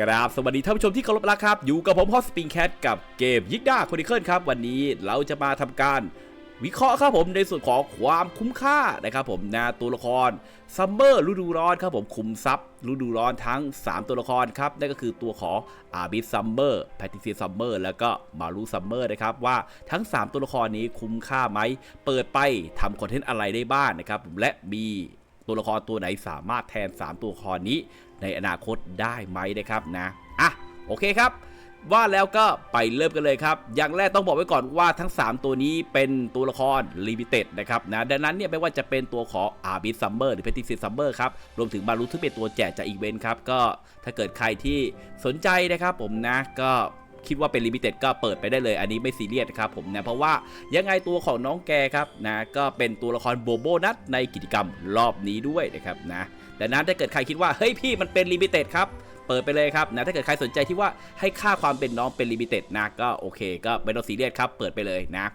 กราบสวัสดีท่านผู้ชมที่เคารพรักครับ อยู่กับผมฮอสปริงแคทกับเกมยิกด้าคอนิเคิลครับ วันนี้เราจะมาทำการวิเคราะห์ครับผมในส่วนของความคุ้มค่านะครับผมนะตัวละครซัมเมอร์ฤดูร้อนครับผมคุมทรัพย์ฤดูร้อนทั้ง 3 ตัวละครครับนั่นก็คือตัวของอาบิสซัมเมอร์แพทิเซียซัมเมอร์แล้วก็มารูซัมเมอร์นะครับว่าทั้ง 3 ตัวละครนี้คุ้มค่าไหม เปิดไปทำคอนเทนต์อะไรได้บ้างนะครับผมและมี ตัวละครตัวไหนสามารถแทน 3 ตัวละครนี้ ในอนาคตได้ไหมนะครับนะอะโอเคครับ ว่าแล้วก็ไปเริ่มกันเลยครับ อย่างแรกต้องบอกไว้ก่อนว่าทั้ง 3 ตัวนี้เป็นตัวละครลิมิเต็ดนะครับนะดังนั้นเนี่ยไม่ว่าจะเป็นตัวของอาร์บิสซัมเมอร์หรือเพติซิซัมเมอร์ครับรวมถึงมารุที่เป็นตัวแจกจากอีเวนต์ครับก็ถ้าเกิดใครที่สนใจนะครับผมนะก็ คิดว่าเป็นลิมิเต็ดก็เปิดไปได้เลย อันนี้ไม่ซีเรียสครับผมนะเพราะว่ายังไงตัวของน้องแกครับนะก็เป็นตัวละครโบโบนัทในกิจกรรมรอบนี้ด้วยนะครับนะดังนั้นถ้าเกิดใครคิดว่าเฮ้ยพี่มันเป็นลิมิเต็ดครับเปิดไปเลยครับนะถ้าเกิดใครสนใจที่ว่าให้ค่าความเป็นน้องเป็นลิมิเต็ดนะก็โอเค ก็ไม่ต้องซีเรียสครับเปิดไปเลยนะ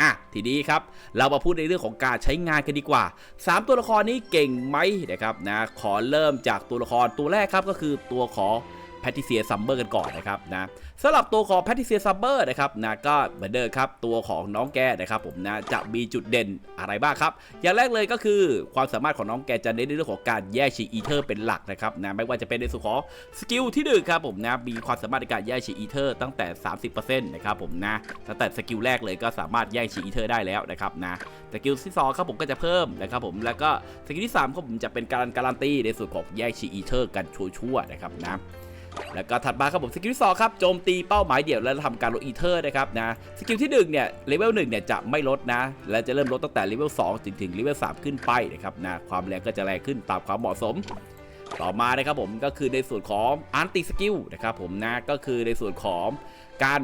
อะทีนี้ครับเรามาพูดในเรื่องของการใช้งานกันดีกว่า 3 ตัวละครนี้เก่งไหมนะครับนะขอเริ่มจากตัวละครตัวแรกครับก็คือตัวของ แพทิเซียซัมเบอร์กันก่อนนะครับนะสำหรับตัวของแพทิเซียซัมเบอร์นะครับนะก็เหมือนเดิมครับตัวของน้องแกนะครับผมนะจะมีจุดเด่นอะไรบ้างครับ อย่างแรกเลยก็คือความสามารถของน้องแกจะเน้นในเรื่องของการแยกฉีอีเทอร์เป็นหลักนะครับนะไม่ว่าจะเป็นในส่วนของสกิลที่หนึ่งครับผมนะมีความสามารถในการแยกฉีอีเทอร์ตั้งแต่ 30%นะครับผมนะตั้งแต่สกิลแรกเลยก็สามารถแยกฉีอีเทอร์ได้แล้วนะครับนะสกิลที่2ครับผมก็จะเพิ่มนะครับผมแล้วก็สกิลที่3ครับผมจะเป็นการการันตีในส่วนของแยกฉีอีเทอร์กันชัวร์ๆนะครับนะ แล้วก็ถัดมาครับผมสกิลที่สองครับโจมตีเป้าหมายเดี่ยวแล้วทำการลดอีเทอร์นะครับนะสกิลที่1เนี่ยเลเวล1เนี่ยจะไม่ลดนะ และจะเริ่มลดตั้งแต่เลเวล2ถึงถึงเลเวล3ขึ้นไปนะครับนะความแรงก็จะแรงขึ้นตามความเหมาะสม ต่อมานะครับผมก็คือในส่วนของอันติสกิลนะครับผมนะก็คือในส่วนของการ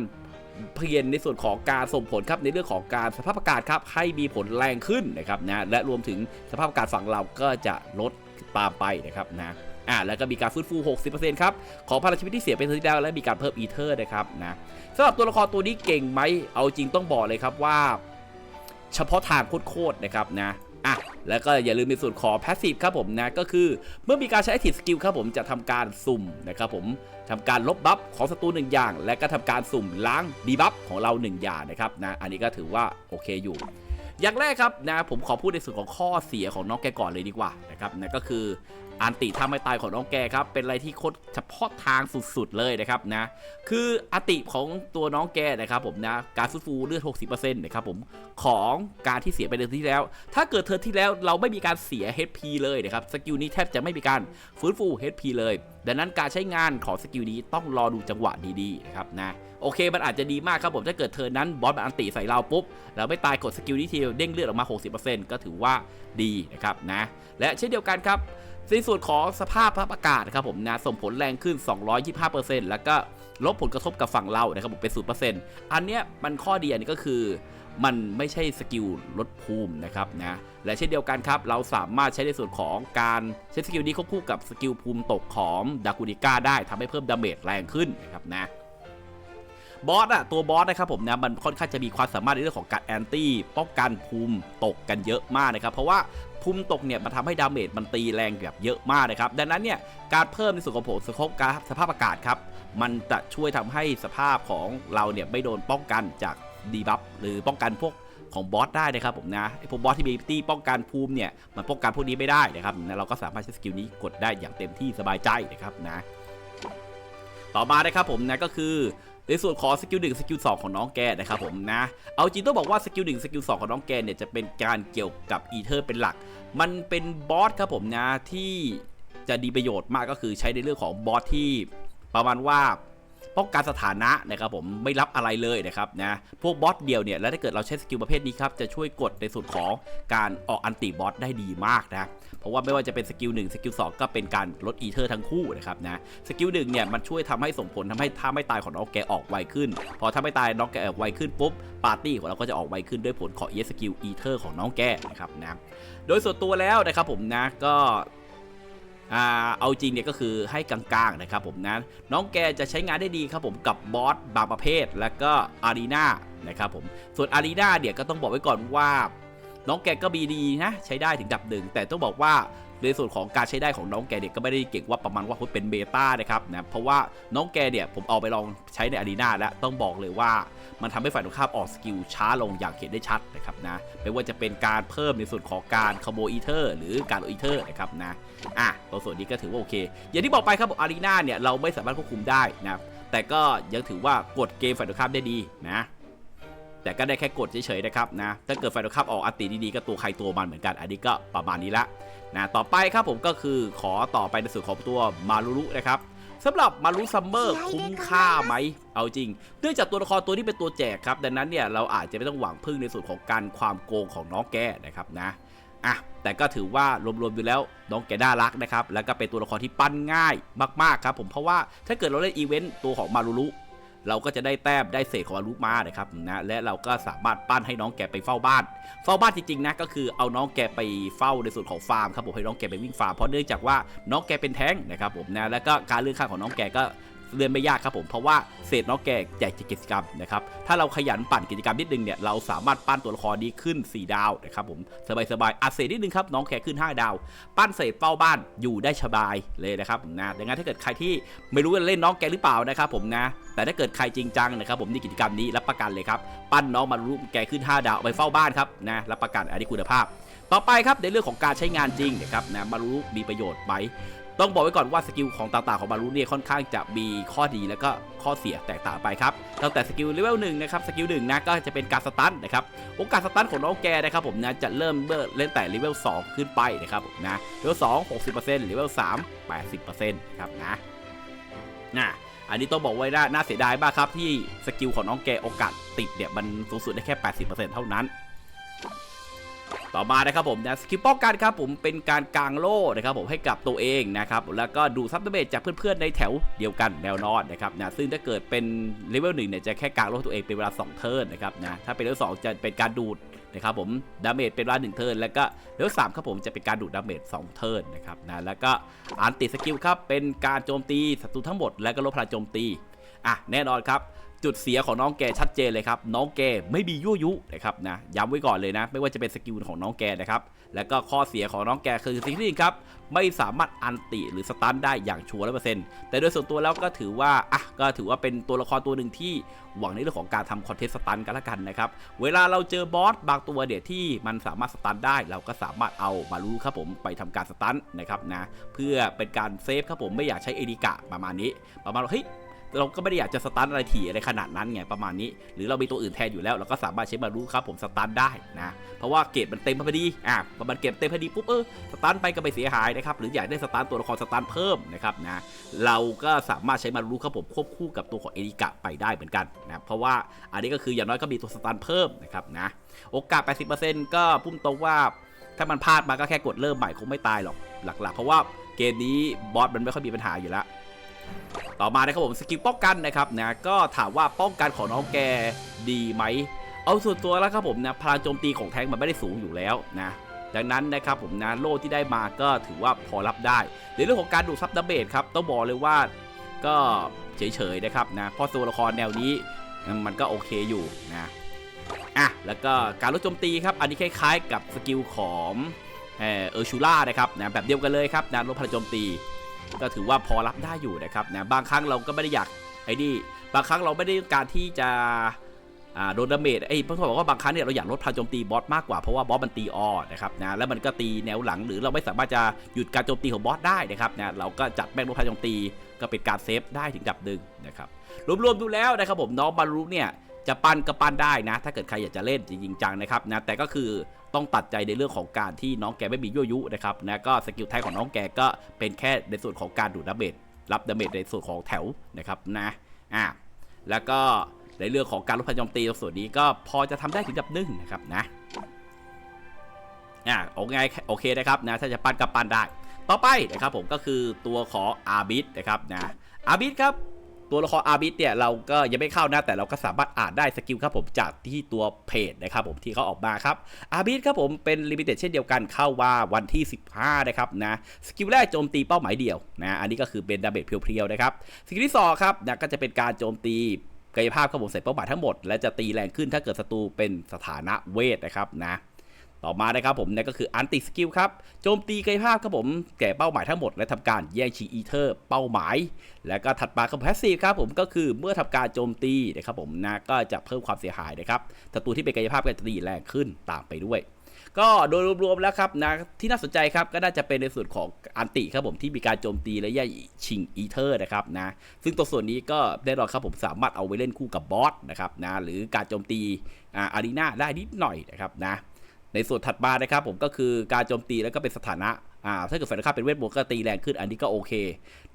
เพียนในส่วนของการส่งผลครับในเรื่องของการสภาพอากาศครับให้มีผลแรงขึ้นนะครับนะและรวมถึงสภาพอากาศฝั่งเราก็จะลดตามไปนะครับนะ อ่าแล้วก็มีการฟื้นฟู 60%ครับ ของพลังชีวิตที่เสียไปเทอที่แล้วและมีการเพิ่มอีเทอร์นะครับนะสำหรับตัวละครตัวนี้เก่งไหมเอาจริงต้องบอกเลยครับว่า เฉพาะทางโคตรๆนะครับนะอะแล้วก็อย่าลืมในส่วนของ Passive ครับผมนะก็คือเมื่อมีการใช้ Active Skill ครับผมจะทำการสุ่มนะครับผมทำการลบบัฟของศัตรูหนึ่งอย่าง และก็ทำการสุ่มล้างดีบัฟของเราหนึ่งอย่างนะครับนะอันนี้ก็ถือว่าโอเคอยู่ อย่างแรกครับนะผมขอพูดในส่วนของข้อเสียของน้องแกก่อนเลยดีกว่านะครับนะก็คือ อันติท่าไม่ตายของน้องแกครับ เป็นอะไรที่โคตรเฉพาะทางสุดๆเลยนะครับนะ คืออันติของตัวน้องแกนะครับผมนะ การฟื้นฟูเลือด 60%นะครับผม ของการที่เสียไปเดือนที่แล้ว ถ้าเกิดเทิร์นที่แล้วเราไม่มีการเสีย HP เลยนะครับ สกิลนี้แทบจะไม่มีการฟื้นฟู HP เลย ดังนั้นการใช้งานของสกิลนี้ต้องรอดูจังหวะดีๆนะครับนะ โอเค มันอาจจะดีมากครับผม ถ้าเกิดเทิร์นนั้นบอสมันอันติใส่เราปุ๊บ เราไม่ตายกดสกิลนี้ทีเด้งเลือดออกมา 60%ก็ถือว่าดีนะครับนะ และเช่นเดียวกันครับ ในส่วนของสภาพอากาศนะครับผมนะส่งผลแรงขึ้น 225%แล้วก็ลบผลกระทบกับฝั่งเรานะครับผมเป็น0%อันเนี้ยมันข้อดีอันนี้ก็คือ มันไม่ใช่สกิลลดภูมินะครับนะและเช่นเดียวกันครับ เราสามารถใช้ในส่วนของการใช้สกิลนี้ควบคู่กับสกิลภูมิตกของดากูนิก้าได้ทำให้เพิ่มดาเมจแรงขึ้นนะครับนะ บอสอะตัวบอสนะครับผมนะมันค่อนข้างจะมีความสามารถในเรื่องของการแอนตี้ป้องกันภูมิตกกันเยอะมากนะครับ เพราะว่าภูมิตกเนี่ยมันทำให้ดาเมจมันตีแรงแบบเยอะมากนะครับ ดังนั้นเนี่ยการเพิ่มในส่วนของผลสโคปการสภาพอากาศครับมันจะช่วยทำให้สภาพของเราเนี่ยไม่โดนป้องกันจากดีบัฟหรือป้องกันพวกของบอสได้นะครับผมนะไอพวกบอสที่มีตีป้องกันภูมิเนี่ยมันป้องกันพวกนี้ไม่ได้นะครับนะเราก็สามารถใช้สกิลนี้กดได้อย่างเต็มที่สบายใจนะครับนะต่อมานะครับผมนะก็คือ ในส่วนของสกิลหนึ่งสกิลสองของน้องแกนะครับผมนะ เอาจริงต้องบอกว่าสกิลหนึ่งสกิลสองของน้องแกเนี่ยจะเป็นการเกี่ยวกับอีเทอร์เป็นหลัก มันเป็นบอสครับผมนะที่จะดีประโยชน์มากก็คือใช้ในเรื่องของบอสที่ประมาณว่า ป้องกันสถานะนะครับผมไม่รับอะไรเลยนะครับนะพวกบอสเดียวเนี่ยแล้วถ้าเกิดเราใช้สกิลประเภทนี้ครับจะช่วยกดในส่วนของการออกอันติบอสได้ดีมากนะเพราะว่าไม่ว่าจะเป็นสกิล1สกิล2ก็เป็นการลดอีเทอร์ทั้งคู่นะครับนะสกิลหนึ่งเนี่ยมันช่วยทำให้ส่งผลทำให้ท่าไม่ตายของน้องแกออกไวขึ้น พอถ้าไม่ตายน้องแกออกไวขึ้นปุ๊บปาร์ตี้ของเราก็จะออกไวขึ้นด้วยผลของเอสกิลอีเทอร์ของน้องแกนะครับนะโดยส่วนตัวแล้วนะครับผมนะก็ เอาจริงเนี่ยก็คือให้กลางๆนะครับผมนะน้องแกจะใช้งานได้ดีครับผมกับบอสบางประเภท และก็อารีนานะครับผมส่วนอารีนาเนี่ยก็ต้องบอกไว้ก่อนว่า น้องแกก็มีดีนะใช้ได้ถึงดับหนึ่งแต่ต้องบอกว่า ในส่วนของการใช้ได้ของน้องแกเนี่ยก็ไม่ได้เก่งว่าประมาณว่าเป็นเบต้านะครับนะเพราะว่าน้องแกเนี่ยผมเอาไปลองใช้ในอารีนาแล้วต้องบอกเลยว่ามันทำให้ฝ่ายตรงข้ามออกสกิลช้าลงอย่างเห็นได้ชัดนะครับนะไม่ว่าจะเป็นการเพิ่มในส่วนของการขโมยอีเทอร์ หรือการโออีเทอร์นะครับนะอะตัวส่วนนี้ก็ถือว่าโอเค อย่างที่บอกไปครับอารีนาเนี่ยเราไม่สามารถควบคุมได้นะแต่ก็ยังถือว่ากดเกมฝ่ายตรงข้ามได้ดีนะ แต่ก็ได้แค่กดเฉยๆนะครับนะถ้าเกิดไฟตรงข้ามออกอัติดีๆก็ตัวใครตัวมันเหมือนกัน อันนี้ก็ประมาณนี้ละนะต่อไปครับผมก็คือขอต่อไปในส่วนของตัวมารุรุนะครับสำหรับมารุซัมเมอร์คุ้มค่าไหม เอาจริง เนื่องจากตัวละครตัวนี้เป็นตัวแจกครับ ดังนั้นเนี่ยเราอาจจะไม่ต้องหวังพึ่งในส่วนของการความโกงของน้องแกนะครับนะอะแต่ก็ถือว่ารวมๆดูแล้วน้องแกน่ารักนะครับ แล้วก็เป็นตัวละครที่ปั้นง่ายมากๆครับผมเพราะว่าถ้าเกิดเราเล่นอีเวนต์ตัวของมารุรุ เราก็จะได้แต้มได้เศษของอารุมานะครับนะและเราก็สามารถปั้นให้น้องแกไปเฝ้าบ้าน เฝ้าบ้านจริงๆนะก็คือเอาน้องแกไปเฝ้าในส่วนของฟาร์มครับผมให้น้องแกไปวิ่งฟาร์มเพราะเนื่องจากว่าน้องแกเป็นแท้งนะครับผมนะแล้วก็การเลื่อนขั้นของน้องแกก็ เลื่อนไม่ยากครับผมเพราะว่าเศษน้องแกแจกกิจกรรมนะครับถ้าเราขยันปั่นกิจกรรมนิดนึงเนี่ยเราสามารถปั้นตัวละครนี้ขึ้น 4 ดาวนะครับผมสบายๆอัดเศษนิดนึงครับน้องแกขึ้น 5 ดาว ปั้นเศษเฝ้าบ้านอยู่ได้สบายเลยนะครับนะดังนั้นถ้าเกิดใครที่ไม่รู้จะเล่นน้องแกหรือเปล่านะครับผมนะแต่ถ้าเกิดใครจริงจังนะครับผมนี่กิจกรรมนี้รับประกันเลยครับปั้นน้องมารู้แกขึ้น 5 ดาวไปเฝ้าบ้านครับนะรับประกันอันนี้คุณภาพ ต่อไปครับในเรื่องของการใช้งานจริงนะครับนะมารู้มีประโยชน์ไหม ต้องบอกไว้ก่อนว่าสกิลของต่างๆของมารูเนี่ยค่อนข้างจะมีข้อดีแล้วก็ข้อเสียแตกต่างไปครับตั้งแต่สกิลเลเวลหนึ่งนะครับสกิลหนึ่งนะก็จะเป็นการสตันนะครับโอกาสสตันของน้องแกนะครับผมนะจะเริ่มเล่นแต่เลเวล2ขึ้นไปนะครับผมนะเลเวล2 60%เปอร์เซ็นต์เลเวล3 80%ครับนะนะอันนี้ต้องบอกไว้นะน่าเสียดายมากครับที่สกิลของน้องแกโอกาสติดเนี่ยมันสูงสุดได้แค่ 80%เท่านั้น ต่อมานะครับผมนะสกิลป้องกันครับผมเป็นการกางโล่นะครับผมให้กับตัวเองนะครับแล้วก็ดูซับเบจจากเพื่อนๆในแถวเดียวกันแนวนอนนะครับนะซึ่งถ้าเกิดเป็นเลเวลหนึ่งเนี่ยจะแค่กางโล่ตัวเองเป็นเวลา 2 เทิร์นนะครับนะถ้าเป็นเลเวลสองจะเป็นการดูดนะครับผมดาเมจเป็นเวลา1เทิร์นแล้วก็เลเวลสามครับผมจะเป็นการดูดดาเมจ2เทิร์นนะครับนะแล้วก็อันติสกิลครับเป็นการโจมตีศัตรูทั้งหมดแล้วก็ลดพลังโจมตีอะแน่นอนครับ จุดเสียของน้องแกชัดเจนเลยครับ น้องแกไม่มียั่วยุนะครับนะย้ำไว้ก่อนเลยนะ ไม่ว่าจะเป็นสกิลของน้องแกนะครับ แล้วก็ข้อเสียของน้องแกคือสิ่งที่ครับไม่สามารถอันติหรือสตันได้อย่างชัวร์ร้อยเปอร์เซ็นต์แต่โดยส่วนตัวแล้วก็ถือว่าอะก็ถือว่าเป็นตัวละครตัวหนึ่งที่หวังในเรื่องของการทำคอนเทนต์สตันกันละกันนะครับเวลาเราเจอบอสบางตัวเดี๋ยวที่มันสามารถสตันได้ เราก็สามารถเอาบารูครับผมไปทำการสตันนะครับนะเพื่อเป็นการเซฟครับผมไม่อยากใช้เอดิกะประมาณนี้ ประมาณว่าเฮ้ย เราก็ไม่ได้อยากจะสตาร์ทอะไรถี่อะไรขนาดนั้นไงประมาณนี้ หรือเรามีตัวอื่นแทนอยู่แล้วเราก็สามารถใช้บารูครับผมสตาร์ทได้นะเพราะว่าเกรดมันเต็มพอดีอะพอมันเกรดเต็มพอดีปุ๊บเออสตาร์ทไปก็ไม่เสียหายนะครับหรืออยากได้สตาร์ทตัวละครสตาร์ทเพิ่มนะครับนะเราก็สามารถใช้บารูครับผมควบคู่กับตัวของเอริกะไปได้เหมือนกันนะเพราะว่าอันนี้ก็คืออย่างน้อยก็มีตัวสตาร์ทเพิ่มนะครับนะโอกาส 80%ก็พุ่มตรงว่าถ้ามันพลาดมาก็แค่กดเริ่มใหม่คงไม่ตายหรอกหลักๆ เพราะว่าเกมนี้บอสมันไม่ค่อยมีปัญหาอยู่แล้ว ต่อมานะครับผมสกิลป้องกันนะครับนะก็ถามว่าป้องกันของน้องแกดีไหมเอาส่วนตัวแล้วครับผมนะพลังโจมตีของแท้งมันไม่ได้สูงอยู่แล้วนะดังนั้นนะครับผมนะโล่ที่ได้มาก็ถือว่าพอรับได้ในเรื่องของการดูดซับดาเมจครับต้องบอกเลยว่าก็เฉยๆนะครับนะเพราะตัวละครแนวนี้มันก็โอเคอยู่นะอะแล้วก็การลดโจมตีครับอันนี้คล้ายๆ กับสกิลของเออเออร์ชูล่านะครับนะแบบเดียวกันเลยครับนะลดพลังโจมตี ก็ถือว่าพอรับได้อยู่นะครับนะบางครั้งเราก็ไม่ได้อยากไอ้นี่บางครั้งเราไม่ได้การที่จะโดนดาเมจไอ้เพื่อนบอกว่าบางครั้งเนี่ยเราอยากลดพลังโจมตีบอสมากกว่าเพราะว่าบอสมันตีออนะครับนะแล้วมันก็ตีแนวหลังหรือเราไม่สามารถจะหยุดการโจมตีของบอสได้นะครับนะเราก็จัดแม่งลดพลังโจมตีก็เป็นการเซฟได้ถึงดับหนึ่งนะครับรวมๆดูแล้วนะครับผมน้องบารุเนี่ย จะปั้นก็ปั้นได้นะ ถ้าเกิดใครอยากจะเล่นจริงจังนะครับนะแต่ก็คือต้องตัดใจในเรื่องของการที่น้องแกไม่มียั่วยุนะครับนะก็สกิลแท้ของน้องแกก็เป็นแค่ในส่วนของการดูดดาเมจรับดาเมจในส่วนของแถวนะครับนะอ่าแล้วก็ในเรื่องของการลดพลังโจมตีตรงส่วนนี้ก็พอจะทำได้ถึงดับหนึ่งนะครับนะอ่าโอเคโอเคนะครับนะถ้าจะปั้นก็ปั้นได้ ต่อไปนะครับผมก็คือตัวของอาบิสนะครับนะอาบิสครับ ตัวละครอาบิสเนี่ยเราก็ยังไม่เข้านะแต่เราก็สามารถอ่านได้สกิลครับผมจากที่ตัวเพจนะครับผมที่เขาออกมาครับอาบิสครับผมเป็นลิมิเต็ดเช่นเดียวกันเข้าว่าวันที่ 15 นะครับนะสกิลแรกโจมตีเป้าหมายเดียวนะอันนี้ก็คือเป็นดาเมจเพียวๆนะครับสกิลที่สองครับนะก็จะเป็นการโจมตีกายภาพครับผมใส่เป้าหมายทั้งหมดและจะตีแรงขึ้นถ้าเกิดศัตรูเป็นสถานะเวทนะครับนะ ต่อมานะครับผมเนั่นก็คืออันติสกิลครับ โจมตีกายภาพครับผม แก่เป้าหมายทั้งหมด และทำการแย่งชิงอีเทอร์เป้าหมาย แล้วก็ถัดมาคือแพสซีฟครับผมก็คือเมื่อทำการโจมตีนะครับผมนะก็จะเพิ่มความเสียหายนะครับศัตรูที่เป็นกายภาพก็จะตีแรงขึ้นตามไปด้วยก็โดยรวมๆแล้วครับนะที่น่าสนใจครับก็น่าจะเป็นในส่วนของอันติครับผมที่มีการโจมตีและแย่งชิงอีเทอร์นะครับนะซึ่งตัวส่วนนี้ก็แน่นอนครับผมสามารถเอาไว้เล่นคู่กับบอสนะครับนะหรือการโจมตีอาอารีนาได้นิดหน่อยนะครับนะ ในส่วนถัดมานะครับผมก็คือการโจมตีแล้วก็เป็นสถานะอ่าถ้าเกิดฝ่ายตรงข้ามเป็นเวทมนต์ก็ตีแรงขึ้นอันนี้ก็โอเค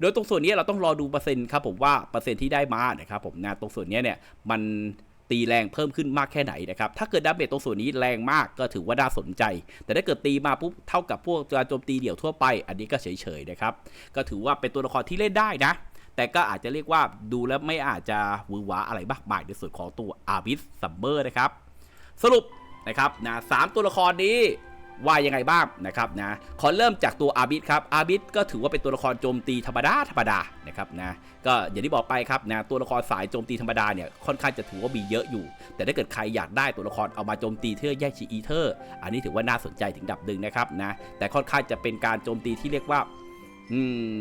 โดยตรงส่วนนี้เราต้องรอดูเปอร์เซ็นต์ครับผมว่าเปอร์เซ็นต์ที่ได้มานะครับผมนะตรงส่วนนี้เนี่ยมันตีแรงเพิ่มขึ้นมากแค่ไหนนะครับ ถ้าเกิดดาเมจตรงส่วนนี้แรงมากก็ถือว่าน่าสนใจ แต่ถ้าเกิดตีมาปุ๊บเท่ากับพวกการโจมตีเดี่ยวทั่วไป อันนี้ก็เฉยๆนะครับ ก็ถือว่าเป็นตัวละครที่เล่นได้นะ แต่ก็อาจจะเรียกว่าดูแล้วไม่อาจจะวือหวาอะไรมากมายในส่วนของตัวอาบิสซัมเบอร์นะครับ สรุป นะครับนะสามตัวละครนี้ว่ายังไงบ้างนะครับนะขอเริ่มจากตัวอาบิสครับอาบิสก็ถือว่าเป็นตัวละครโจมตีธรรมดาธรรมดานะครับนะก็อย่างที่บอกไปครับนะตัวละครสายโจมตีธรรมดาเนี่ยค่อนข้างจะถือว่ามีเยอะอยู่ แต่ถ้าเกิดใครอยากได้ตัวละครเอามาโจมตีเพื่อแย่งชีอีเทอร์ อันนี้ถือว่าน่าสนใจถึงดับหนึ่งนะครับนะแต่ค่อนข้างจะเป็นการโจมตีที่เรียกว่าอืม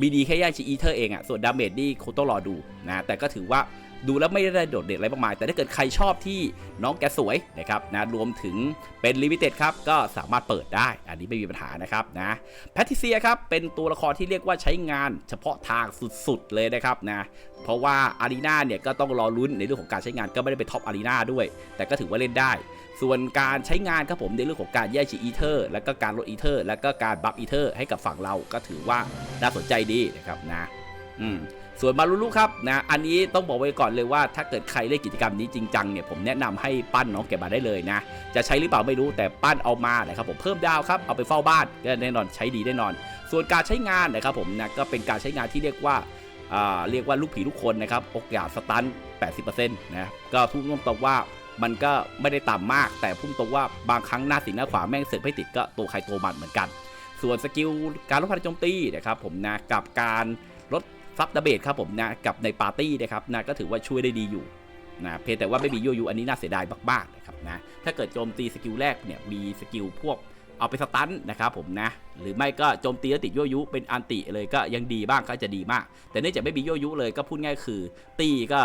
มีดีแค่แย่งชีอีเทอร์เองอะส่วนดาเมจนี่คงต้องรอดูนะแต่ก็ถือว่า ดูแล้วไม่ได้โดดเด่นอะไรมากมาย แต่ถ้าเกิดใครชอบที่น้องแกสวยนะครับนะรวมถึงเป็นลิมิเต็ดครับก็สามารถเปิดได้ อันนี้ไม่มีปัญหานะครับนะแพทิเซียครับเป็นตัวละครที่เรียกว่าใช้งานเฉพาะทางสุดๆเลยนะครับนะเพราะว่าอารีนาเนี่ยก็ต้องรอลุ้นในเรื่องของการใช้งานก็ไม่ได้เป็นท็อปอารีนาด้วย แต่ก็ถือว่าเล่นได้ ส่วนการใช้งานครับผมในเรื่องของการแย่ชิงอีเทอร์ แล้วก็การลดอีเทอร์ แล้วก็การบัฟอีเทอร์ให้กับฝั่งเราก็ถือว่าน่าสนใจดีนะครับนะอืม ส่วนมารุลุครับนะอันนี้ต้องบอกไว้ก่อนเลยว่า ถ้าเกิดใครเล่นกิจกรรมนี้จริงจังเนี่ยผมแนะนำให้ปั้นน้องเก็บมาได้เลยนะ จะใช้หรือเปล่าไม่รู้แต่ปั้นเอามานะครับผมเพิ่มดาวครับเอาไปเฝ้าบ้านก็แน่นอนใช้ดีแน่นอน ส่วนการใช้งานนะครับผมนะก็เป็นการใช้งานที่เรียกว่าาเรียกว่าลูกผีลูกคนนะครับโอกาสสตัน 80%นะก็พูดตรงว่ามันก็ไม่ได้ต่ำมาก แต่พุ่งตรงว่าบางครั้งหน้าสิงหน้าขวาแม่งเสือกไม่ติดก็ตัวใครตัวมันเหมือนกัน ส่วนสกิลการลดพลังโจมตีนะครับผมนะกับการ ซับดาเบจครับผมนะกับในปาร์ตี้นะครับนะก็ถือว่าช่วยได้ดีอยู่นะเพียงแต่ว่าไม่มีโยยูอันนี้น่าเสียดายมากๆนะครับนะถ้าเกิดโจมตีสกิลแรกเนี่ยมีสกิลพวกเอาไปสตันนะครับผมนะหรือไม่ก็โจมตีแล้วติดโยยุเป็นอันติเลยก็ยังดีบ้างก็จะดีมาก แต่เนื่องจากไม่มีโยยุเลยก็พูดง่ายคือ ตีก็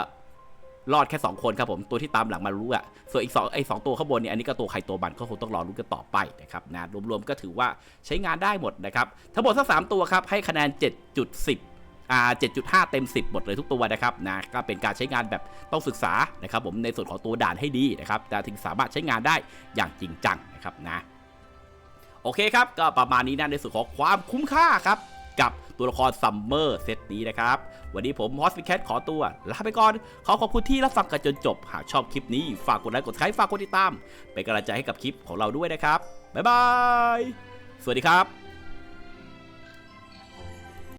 รอดแค่ 2 คนครับผมตัวที่ตามหลังมารู้อะส่วนอีก2ไอ้สตัวข้างบนเนี่ยอันนี้ก็ตัวใครตัวมันก็คงต้องรอรู้กันต่อไปนะครับนะรวมๆก็ถือว่าใช้งานได้หมดนะครับทั้งหมดทั้งสามตัวครับให้คะแนน 7.10 อ่า7.5 เต็ม 10 หมดเลยทุกตัวนะครับนะก็เป็นการใช้งานแบบต้องศึกษานะครับผมในส่วนของตัวด่านให้ดีนะครับแต่ถึงสามารถใช้งานได้อย่างจริงจังนะครับนะโอเคครับ ก็ประมาณนี้นะในส่วนของความคุ้มค่าครับ กับตัวละครซัมเมอร์เซตนี้นะครับ วันนี้ผมฮอสพิแคทขอตัวลาไปก่อน ขอขอบคุณที่รับฟังกันจนจบ หากชอบคลิปนี้ ฝากกดไลค์กดไลค์ฝากกดติดตาม เป็นกำลังใจให้กับคลิปของเราด้วยนะครับ บ๊ายบาย สวัสดีครับ